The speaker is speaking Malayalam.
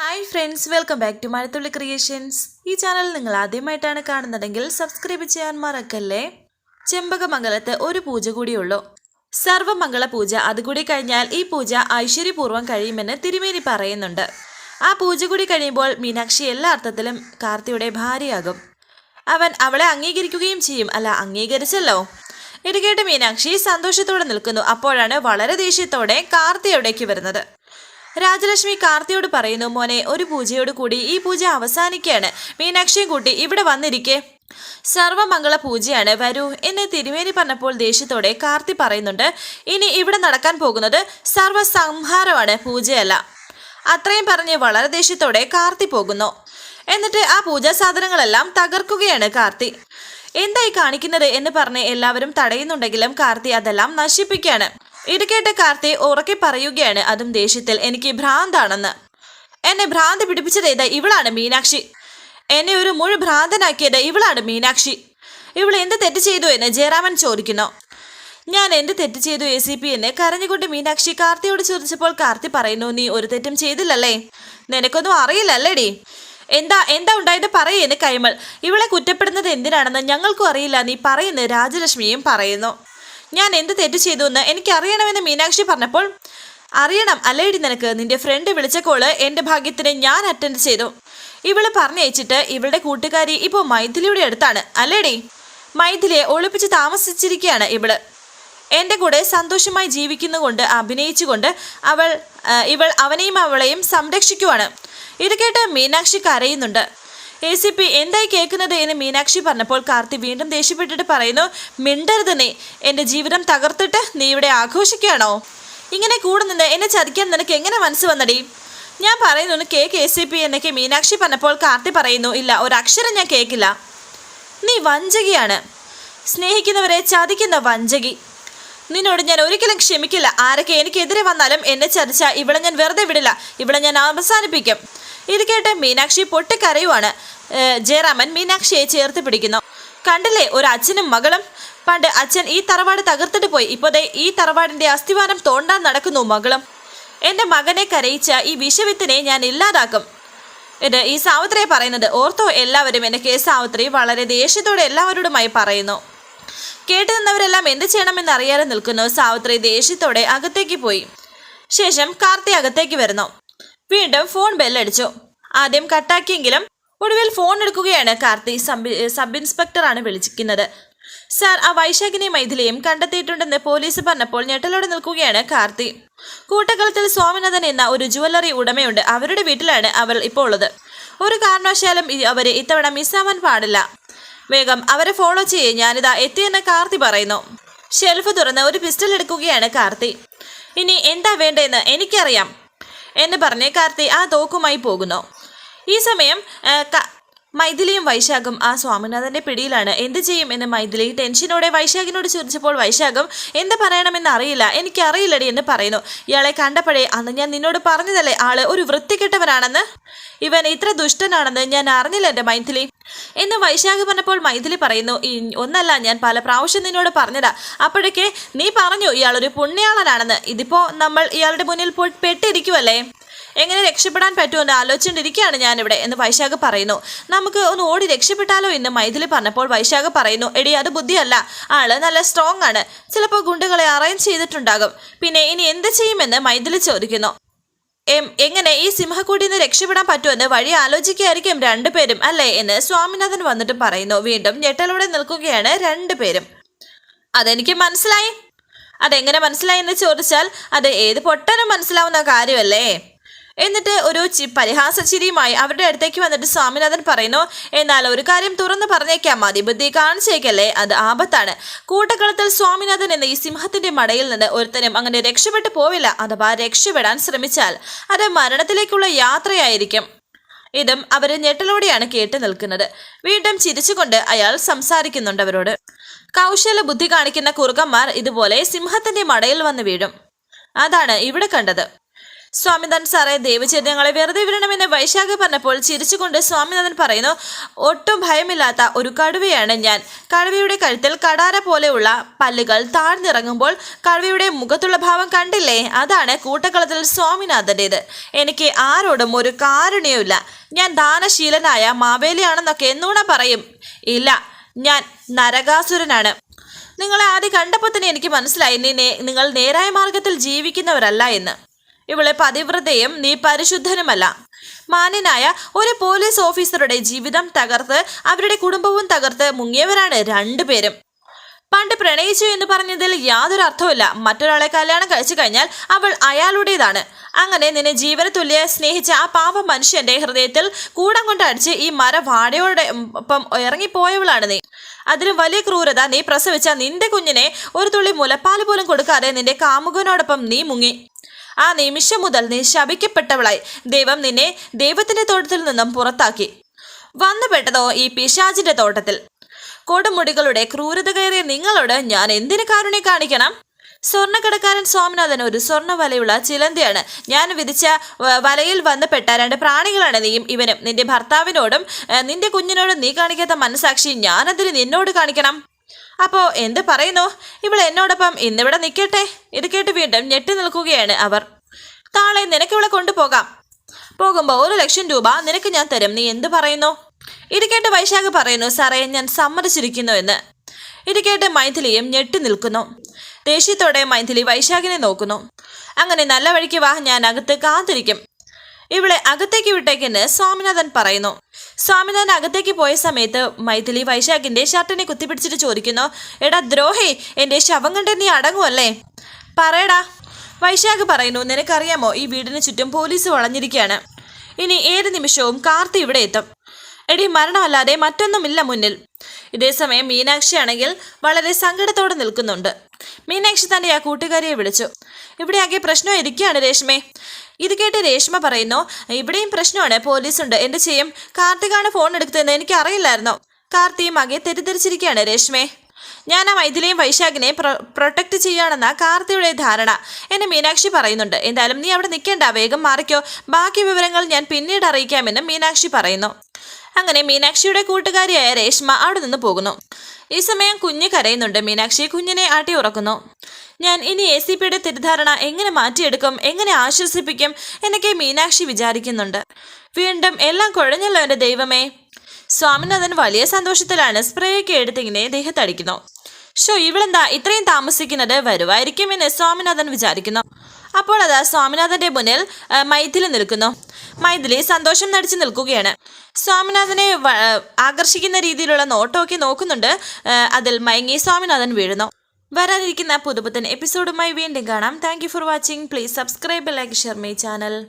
Hi friends welcome back to Mazhathulli creations ഈ ചാനൽ നിങ്ങൾ ആദ്യമായിട്ടാണ് കാണുന്നതെങ്കിൽ സബ്സ്ക്രൈബ് ചെയ്യാൻ മറക്കല്ലേ? ചെമ്പകമംഗലത്ത് ഒരു പൂജ കൂടിയുള്ളൂ. സർവമംഗള പൂജ അതുകൂടി കഴിഞ്ഞാൽ ഈ പൂജ ഐശ്വര്യപൂർവം കഴിയുമെന്ന് തിരുമേനി പറയുന്നുണ്ട്. ആ പൂജ കൂടി കഴിയുമ്പോൾ മീനാക്ഷി എല്ലാ അർത്ഥത്തിലും കാർത്തിയുടെ ഭാര്യയാകും. അവൻ അവളെ അംഗീകരിക്കുകയും ചെയ്യും. അല്ല അംഗീകരിച്ചല്ലോ. ഇത് കേട്ട് മീനാക്ഷി സന്തോഷത്തോടെ നിൽക്കുന്നു. അപ്പോഴാണ് വളരെ ദേഷ്യത്തോടെ കാർത്തി അവിടേക്ക് വരുന്നത്. രാജലക്ഷ്മി കാർത്തിയോട് പറയുന്നു മോനെ ഒരു പൂജയോട് കൂടി ഈ പൂജ അവസാനിക്കുകയാണ്. മീനാക്ഷിയും കൂട്ടി ഇവിടെ വന്നിരിക്കെ. സർവമംഗള പൂജയാണ്. വരൂ എന്ന് തിരുമേനി പറഞ്ഞപ്പോൾ ദേഷ്യത്തോടെ കാർത്തി പറയുന്നുണ്ട് ഇനി ഇവിടെ നടക്കാൻ പോകുന്നത് സർവസംഹാരമാണ് പൂജയല്ല. അത്രയും പറഞ്ഞ് വളരെ ദേഷ്യത്തോടെ കാർത്തി പോകുന്നു. എന്നിട്ട് ആ പൂജാ സാധനങ്ങളെല്ലാം തകർക്കുകയാണ് കാർത്തി. എന്തായി കാണിക്കുന്നത് എന്ന് പറഞ്ഞ് എല്ലാവരും തടയുന്നുണ്ടെങ്കിലും കാർത്തി അതെല്ലാം നശിപ്പിക്കുകയാണ്. ഇത് കേട്ട കാർത്തി ഉറക്കെ പറയുകയാണ് അതും ദേഷ്യത്തിൽ എനിക്ക് ഭ്രാന്താണെന്ന്. എന്നെ ഭ്രാന്ത് പിടിപ്പിച്ചത് ഏതാ ഇവളാണ് മീനാക്ഷി. എന്നെ ഒരു മുഴു ഭ്രാന്തനാക്കിയത് ഇവളാണ് മീനാക്ഷി. ഇവൾ എന്ത് തെറ്റ് ചെയ്തു എന്ന് ജയറാമൻ ചോദിക്കുന്നു. ഞാൻ എന്ത് തെറ്റ് ചെയ്തു എ സി പി എന്ന് കരഞ്ഞുകൊണ്ട് മീനാക്ഷി കാർത്തിയോട് ചോദിച്ചപ്പോൾ കാർത്തി പറയുന്നു നീ ഒരു തെറ്റും ചെയ്തില്ലല്ലേ? നിനക്കൊന്നും അറിയില്ലല്ലേടി? എന്താ എന്താ ഉണ്ടായത് പറയേന്ന് കൈമൾ. ഇവളെ കുറ്റപ്പെടുന്നത് എന്തിനാണെന്ന് ഞങ്ങൾക്കും അറിയില്ല. നീ പറയുന്നു രാജലക്ഷ്മിയും പറയുന്നു. ഞാൻ എന്ത് തെറ്റ് ചെയ്തു എന്ന് എനിക്കറിയണമെന്ന് മീനാക്ഷി പറഞ്ഞപ്പോൾ അറിയണം അല്ലേടി നിനക്ക് നിന്റെ ഫ്രണ്ട് വിളിച്ച കോൾ എന്റെ ഭാഗ്യത്തിന് ഞാൻ അറ്റൻഡ് ചെയ്തു. ഇവൾ പറഞ്ഞയച്ചിട്ട് ഇവളുടെ കൂട്ടുകാരി ഇപ്പോൾ മൈഥിലിയുടെ അടുത്താണ് അല്ലേടി? മൈഥിലിയെ ഒളിപ്പിച്ച് താമസിച്ചിരിക്കുകയാണ് ഇവൾ. എന്റെ കൂടെ സന്തോഷമായി ജീവിക്കുന്നുകൊണ്ട് അഭിനയിച്ചുകൊണ്ട് അവൾ ഇവൾ അവനെയും അവളെയും സംരക്ഷിക്കുവാണ്. ഇത് കേട്ട് മീനാക്ഷി കരയുന്നുണ്ട്. എ സി പി എന്തായി കേൾക്കുന്നത് എന്ന് മീനാക്ഷി പറഞ്ഞപ്പോൾ കാർത്തി വീണ്ടും ദേഷ്യപ്പെട്ടിട്ട് പറയുന്നു മിണ്ടരുത് നീ എന്റെ ജീവിതം തകർത്തിട്ട് നീ ഇവിടെ ആഘോഷിക്കുകയാണോ? ഇങ്ങനെ കൂടെ നിന്ന് എന്നെ ചതിക്കാൻ നിനക്ക് എങ്ങനെ മനസ്സ് വന്നടി? ഞാൻ പറയുന്നു കേക്ക് എ സി പി എന്നൊക്കെ മീനാക്ഷി പറഞ്ഞപ്പോൾ കാർത്തി പറയുന്നു ഇല്ല ഒരക്ഷരം ഞാൻ കേൾക്കില്ല. നീ വഞ്ചകിയാണ്. സ്നേഹിക്കുന്നവരെ ചതിക്കുന്ന വഞ്ചകി. നിന്നോട് ഞാൻ ഒരിക്കലും ക്ഷമിക്കില്ല. ആരൊക്കെ എനിക്കെതിരെ വന്നാലും എന്നെ ചതിച്ച ഇവിടെ ഞാൻ വെറുതെ വിടില്ല. ഇവിടെ ഞാൻ അവസാനിപ്പിക്കും. ഇത് കേട്ട് മീനാക്ഷി പൊട്ടിക്കരയുവാണ്. ജയറാമൻ മീനാക്ഷിയെ ചേർത്ത് പിടിക്കുന്നു. കണ്ടില്ലേ ഒരു അച്ഛനും മകളും? പണ്ട് അച്ഛൻ ഈ തറവാട് തകർത്തിട്ട് പോയി. ഇപ്പോഴേ ഈ തറവാടിന്റെ അസ്ഥിവാരം തോണ്ടാൻ നടക്കുന്നു മകളും. എന്റെ മകനെ കരയിച്ച ഈ വിഷവിത്തിനെ ഞാൻ ഇല്ലാതാക്കും. ഇത് ഈ സാവിത്രിയെ പറയുന്നത് ഓർത്തോ? എല്ലാവരും എന്നെ കെ സാവിത്രി വളരെ ദേഷ്യത്തോടെ എല്ലാവരോടുമായി പറയുന്നു. കേട്ടു നിന്നവരെല്ലാം എന്ത് ചെയ്യണമെന്ന് അറിയാതെ നിൽക്കുന്നു. സാവിത്രി ദേഷ്യത്തോടെ അകത്തേക്ക് പോയി. ശേഷം കാർത്തി അകത്തേക്ക് വരുന്നു. വീണ്ടും ഫോൺ ബെല്ലടിച്ചു ആദ്യം കട്ടാക്കിയെങ്കിലും ഒടുവിൽ ഫോൺ എടുക്കുകയാണ് കാർത്തി. സബ് ഇൻസ്പെക്ടറാണ് വിളിച്ചിരിക്കുന്നത്. സാർ ആ വൈശാഖിനെയും മൈഥിലിയും കണ്ടെത്തിയിട്ടുണ്ടെന്ന് പോലീസ് പറഞ്ഞപ്പോൾ ഞെട്ടലോടെ നിൽക്കുകയാണ് കാർത്തി. കൂട്ടക്കളത്തിൽ സ്വാമിനാഥൻ എന്ന ഒരു ജുവല്ലറി ഉടമയുണ്ട്. അവരുടെ വീട്ടിലാണ് അവർ ഇപ്പോൾ ഉള്ളത്. ഒരു കാരണവശാലും അവരെ ഇത്തവണ മിസ്സാവാൻ പാടില്ല. വേഗം അവരെ ഫോളോ ചെയ്യേ. ഞാനിതാ എത്തിയെന്ന് കാർത്തി പറയുന്നു. ഷെൽഫ് തുറന്ന് ഒരു പിസ്റ്റൾ എടുക്കുകയാണ് കാർത്തി. ഇനി എന്താ വേണ്ടതെന്ന് എനിക്കറിയാം. എന്ന് പറഞ്ഞ് കാർത്തി ആ തോക്കുമായി പോകുന്നു. ഈ സമയം മൈഥിലിയും വൈശാഖും ആ സ്വാമിനാഥന്റെ പിടിയിലാണ്. എന്ത് ചെയ്യും എന്ന് മൈഥിലി? ടെൻഷനോടെ വൈശാഖിനോട് ചോദിച്ചപ്പോൾ വൈശാഖം എന്ത് പറയണമെന്ന് അറിയില്ല. എനിക്കറിയില്ലടി എന്ന് പറയുന്നു. ഇയാളെ കണ്ടപ്പോഴേ അന്ന് ഞാൻ നിന്നോട് പറഞ്ഞതല്ലേ ആൾ ഒരു വൃത്തികെട്ടവനാണെന്ന്? ഇവൻ ഇത്ര ദുഷ്ടനാണെന്ന് ഞാൻ അറിഞ്ഞില്ല എന്റെ മൈഥിലി. എന്ന് വൈശാഖ് പറഞ്ഞപ്പോൾ മൈഥിലി പറയുന്നു ഒന്നല്ല ഞാൻ പല പ്രാവശ്യം നിന്നോട് പറഞ്ഞതാ. അപ്പോഴൊക്കെ നീ പറഞ്ഞു ഇയാളൊരു പുണ്യാളനാണെന്ന്. ഇതിപ്പോ നമ്മൾ ഇയാളുടെ മുന്നിൽ പോയി പെട്ടിരിക്കുവല്ലേ? എങ്ങനെ രക്ഷപ്പെടാൻ പറ്റുമെന്ന് ആലോചിച്ചുകൊണ്ടിരിക്കുകയാണ് ഞാനിവിടെ എന്ന് വൈശാഖ് പറയുന്നു. നമുക്ക് ഒന്ന് ഓടി രക്ഷപ്പെട്ടാലോ എന്ന് മൈഥിലി പറഞ്ഞപ്പോൾ വൈശാഖ് പറയുന്നു എടി അത് ബുദ്ധിയല്ല. ആൾ നല്ല സ്ട്രോങ് ആണ്. ചിലപ്പോൾ ഗുണ്ടുകളെ അറേഞ്ച് ചെയ്തിട്ടുണ്ടാകും. പിന്നെ ഇനി എന്ത് ചെയ്യുമെന്ന് മൈഥിലി ചോദിക്കുന്നു. എങ്ങനെ ഈ സിംഹക്കൂടിയിൽ നിന്ന് രക്ഷപ്പെടാൻ പറ്റുമെന്ന് വഴി ആലോചിക്കുകയായിരിക്കും രണ്ടുപേരും അല്ലേ? എന്ന് സ്വാമിനാഥൻ വന്നിട്ട് പറയുന്നു. വീണ്ടും ഞെട്ടലോടെ നിൽക്കുകയാണ് രണ്ടുപേരും അതെനിക്ക് മനസ്സിലായി. അതെങ്ങനെ മനസ്സിലായി എന്ന് ചോദിച്ചാൽ അത് ഏത് പൊട്ടനും മനസ്സിലാവുന്ന കാര്യമല്ലേ? എന്നിട്ട് ഒരു ചി പരിഹാസ ചിരിയുമായി അവരുടെ അടുത്തേക്ക് വന്നിട്ട് സ്വാമിനാഥൻ പറയുന്നു എന്നാൽ ഒരു കാര്യം തുറന്നു മതി ബുദ്ധി കാണിച്ചേക്കല്ലേ അത് ആപത്താണ്. കൂട്ടക്കളത്തിൽ സ്വാമിനാഥൻ എന്ന ഈ സിംഹത്തിന്റെ മടയിൽ നിന്ന് ഒരുത്തരും അങ്ങനെ രക്ഷപ്പെട്ടു പോവില്ല അഥവാ രക്ഷപ്പെടാൻ ശ്രമിച്ചാൽ അത് മരണത്തിലേക്കുള്ള യാത്രയായിരിക്കും. ഇതും അവർ ഞെട്ടലോടെയാണ് കേട്ടു നിൽക്കുന്നത്. വീണ്ടും ചിരിച്ചുകൊണ്ട് അയാൾ സംസാരിക്കുന്നുണ്ട് അവരോട്. കൗശല ബുദ്ധി കാണിക്കുന്ന കുറുക്കന്മാർ ഇതുപോലെ സിംഹത്തിന്റെ മടയിൽ വന്ന് വീഴും. അതാണ് ഇവിടെ കണ്ടത്. സ്വാമിനാഥൻ സാറേ ദൈവചര്യങ്ങളെ വെറുതെ വിടണമെന്ന് വൈശാഖ പറഞ്ഞപ്പോൾ ചിരിച്ചുകൊണ്ട് സ്വാമിനാഥൻ പറയുന്നു ഒട്ടും ഭയമില്ലാത്ത ഒരു കടുവയാണ് ഞാൻ. കടുവയുടെ കഴുത്തിൽ കടാര പോലെയുള്ള പല്ലുകൾ താഴ്ന്നിറങ്ങുമ്പോൾ കടുവയുടെ മുഖത്തുള്ള ഭാവം കണ്ടില്ലേ? അതാണ് കൂട്ടക്കളത്തിൽ സ്വാമിനാഥന്റേത്. എനിക്ക് ആരോടും ഒരു കാരുണ്യവുമില്ല. ഞാൻ ദാനശീലനായ മാവേലിയാണെന്നൊക്കെ എന്നൂടെ പറയും. ഇല്ല ഞാൻ നരകാസുരനാണ്. നിങ്ങളെ ആദ്യം കണ്ടപ്പോൾ തന്നെ എനിക്ക് മനസ്സിലായി നീ നിങ്ങൾ നേരായ മാർഗത്തിൽ ജീവിക്കുന്നവരല്ല എന്ന്. ഇവളെ പതിവ്രതയും നീ പരിശുദ്ധനുമല്ല. മാന്യനായ ഒരു പോലീസ് ഓഫീസറുടെ ജീവിതം തകർത്ത് അവരുടെ കുടുംബവും തകർത്ത് മുങ്ങിയവരാണ് രണ്ടുപേരും പണ്ട് പ്രണയിച്ചു എന്ന് പറഞ്ഞതിൽ യാതൊരു അർത്ഥവുമില്ല. മറ്റൊരാളെ കല്യാണം കഴിച്ചു കഴിഞ്ഞാൽ അവൾ അയാളുടേതാണ്. അങ്ങനെ നിന്നെ ജീവന തുല്യ സ്നേഹിച്ച ആ പാപ മനുഷ്യന്റെ ഹൃദയത്തിൽ കൂടം കൊണ്ട് അടിച്ച് ഈ മര വാടയോടെ ഒപ്പം ഇറങ്ങിപ്പോയവളാണ് നീ. അതിലും വലിയ ക്രൂരത നീ പ്രസവിച്ച നിന്റെ കുഞ്ഞിനെ ഒരു തുള്ളി മുലപ്പാൽ പോലും കൊടുക്കാതെ നിന്റെ കാമുകനോടൊപ്പം നീ മുങ്ങി. ആ നിമിഷം മുതൽ നീ ശപിക്കപ്പെട്ടവളായി. ദൈവം നിന്നെ ദൈവത്തിന്റെ തോട്ടത്തിൽ നിന്നും പുറത്താക്കി. വന്നുപെട്ടതോ ഈ പിശാചിന്റെ തോട്ടത്തിൽ. കൊടുമുടികളുടെ ക്രൂരത കയറിയ നിങ്ങളോട് ഞാൻ എന്തിനു കാരുണ്യം കാണിക്കണം? സ്വർണക്കടക്കാരൻ സ്വാമിനാഥൻ ഒരു സ്വർണ വലയുള്ള ചിലന്തിയാണ്. ഞാൻ വിധിച്ച വലയിൽ വന്നപ്പെട്ട രണ്ട് പ്രാണികളാണ് നീയും ഇവനും. നിന്റെ ഭർത്താവിനോടും നിന്റെ കുഞ്ഞിനോടും നീ കാണിക്കാത്ത മനസാക്ഷി ഞാനതിന് നിന്നോട് കാണിക്കണം? അപ്പോ എന്ത് പറയുന്നു? ഇവൾ എന്നോടൊപ്പം ഇന്നിവിടെ നിൽക്കട്ടെ? ഇത് കേട്ട് വീണ്ടും ഞെട്ടി നിൽക്കുകയാണ് അവർ. നാളെ നിനക്ക് ഇവളെ കൊണ്ടുപോകാം. പോകുമ്പോൾ ഒരു ലക്ഷം രൂപ നിനക്ക് ഞാൻ തരും. നീ എന്ത് പറയുന്നു? ഇത് കേട്ട് വൈശാഖ് പറയുന്നു സാറേ ഞാൻ സമ്മതിച്ചിരിക്കുന്നു എന്ന്. ഇത് കേട്ട് മൈഥിലിയും ഞെട്ടി നിൽക്കുന്നു. ദേഷ്യത്തോടെ മൈഥിലി വൈശാഖിനെ നോക്കുന്നു. അങ്ങനെ നല്ല വഴിക്ക് വാ ഞാൻ അകത്ത് കാത്തിരിക്കും. ഇവളെ അകത്തേക്ക് വിട്ടേക്കെന്ന് സ്വാമിനാഥൻ പറയുന്നു. സ്വാമിനാഥൻ അകത്തേക്ക് പോയ സമയത്ത് മൈഥിലി വൈശാഖിന്റെ ഷർട്ടിനെ കുത്തിപ്പിടിച്ചിട്ട് ചോദിക്കുന്നു എടാ ദ്രോഹി എന്റെ ശവം കണ്ട് നീ അടങ്ങുമല്ലേ പറയടാ വൈശാഖ് പറയുന്നു നിനക്കറിയാമോ ഈ വീടിന് ചുറ്റും പോലീസ് വളഞ്ഞിരിക്കുകയാണ് ഇനി ഏത് നിമിഷവും കാർത്തി ഇവിടെ എത്തും. എടി മരണമല്ലാതെ മറ്റൊന്നുമില്ല മുന്നിൽ. ഇതേസമയം മീനാക്ഷി ആണെങ്കിൽ വളരെ സങ്കടത്തോടെ നിൽക്കുന്നുണ്ട്. മീനാക്ഷി തന്റെ ആ കൂട്ടുകാരിയെ വിളിച്ചു. ഇവിടെ ആകെ ഇരിക്കുകയാണ് രേഷ്മേ. ഇത് കേട്ട് രേഷ്മ പറയുന്നു ഇവിടെയും പ്രശ്നമാണ്. പോലീസുണ്ട്. എന്ത് ചെയ്യും? കാർത്തികാണ് ഫോൺ എടുത്തതെന്ന് എനിക്ക് അറിയില്ലായിരുന്നു കാർത്തിയും അകെ തെറ്റിദ്ധരിച്ചിരിക്കുകയാണ് രേഷ്മേ. ഞാൻ ആ മൈഥിലിയും വൈശാഖിനെ പ്രൊട്ടക്റ്റ് ചെയ്യാണെന്ന കാർത്തിയുടെ ധാരണ. എന്നെ മീനാക്ഷി പറയുന്നുണ്ട്. എന്തായാലും നീ അവിടെ നിൽക്കേണ്ട. വേഗം മാറിക്കോ. ബാക്കി വിവരങ്ങൾ ഞാൻ പിന്നീട് അറിയിക്കാമെന്ന് മീനാക്ഷി പറയുന്നു. അങ്ങനെ മീനാക്ഷിയുടെ കൂട്ടുകാരിയായ രേഷ്മ അവിടെ നിന്ന് പോകുന്നു. ഈ സമയം കുഞ്ഞ് കരയുന്നുണ്ട്. മീനാക്ഷി കുഞ്ഞിനെ ആട്ടി ഉറക്കുന്നു. ഞാൻ ഇനി എ സി പിയുടെ തെറ്റിദ്ധാരണ എങ്ങനെ മാറ്റിയെടുക്കും? എങ്ങനെ ആശ്വസിപ്പിക്കും? എന്നൊക്കെ മീനാക്ഷി വിചാരിക്കുന്നുണ്ട്. വീണ്ടും എല്ലാം കുഴഞ്ഞല്ലോ എന്റെ ദൈവമേ. സ്വാമിനാഥൻ വലിയ സന്തോഷത്തിലാണ് സ്പ്രേ ഒക്കെ എടുത്തിങ്ങനെ ദേഹത്തടിക്കുന്നു ഷോ ഇവളെന്താ ഇത്രയും താമസിക്കുന്നത്? വരുമായിരിക്കും എന്ന് സ്വാമിനാഥൻ വിചാരിക്കുന്നു. അപ്പോൾ അതാ സ്വാമിനാഥന്റെ മുന്നിൽ മൈഥിലി നിൽക്കുന്നു. മൈഥിലി സന്തോഷം നടിച്ചു നിൽക്കുകയാണ്. സ്വാമിനാഥനെ ആകർഷിക്കുന്ന രീതിയിലുള്ള നോട്ടമൊക്കെ നോക്കുന്നുണ്ട്. അതിൽ മയങ്ങി സ്വാമിനാഥൻ വീഴുന്നു. വരാനിരിക്കുന്ന പുതുപുത്തൻ എപ്പിസോഡുമായി വീണ്ടും കാണാം. Thank for watching please subscribe like share my channel